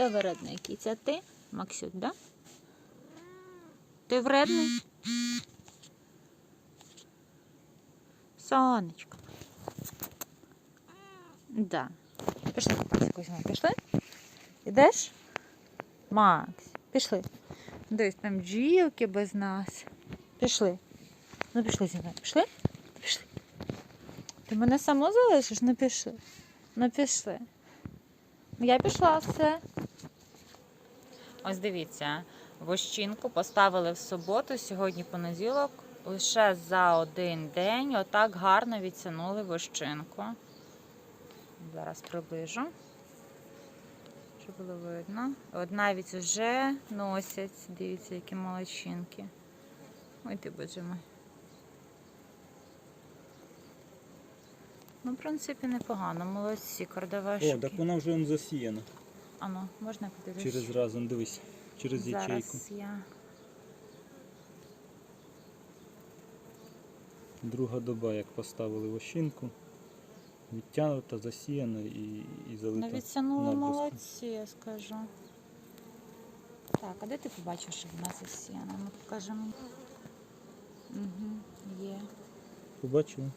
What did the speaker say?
Хто вредний кіця? Ти? Максют, да? Ти вредний? Сонечко. Да. Пішли Кузьма, пішли? Ідеш? Макс, пішли. Дивись, там бджілки без нас. Пішли. Ну пішли зі мною. Пішли? Пішли. Ти мене само залишиш? Ну пішли. Ну пішли. Я пішла все. Ось дивіться, вощинку поставили в суботу, сьогодні понеділок. Лише за один день отак гарно відтягнули вощинку. Зараз приближу. Щоб було видно. От навіть вже носять. Дивіться, які молодчинки. Ой ти боже мой. Ну, в принципі, непогано. Молодці, кардавашки. О, так вона вже засіяна. Ану, можна подивитися? Через разом, дивись, через ячейку. Зараз я. Друга доба, як поставили вощинку. Відтягнута, засіяна і, і залита. Ну, відтягнули молодці, я скажу. Так, а де ти побачив, що вона засіяна? Ну, покажи мені. Угу, є. Побачили?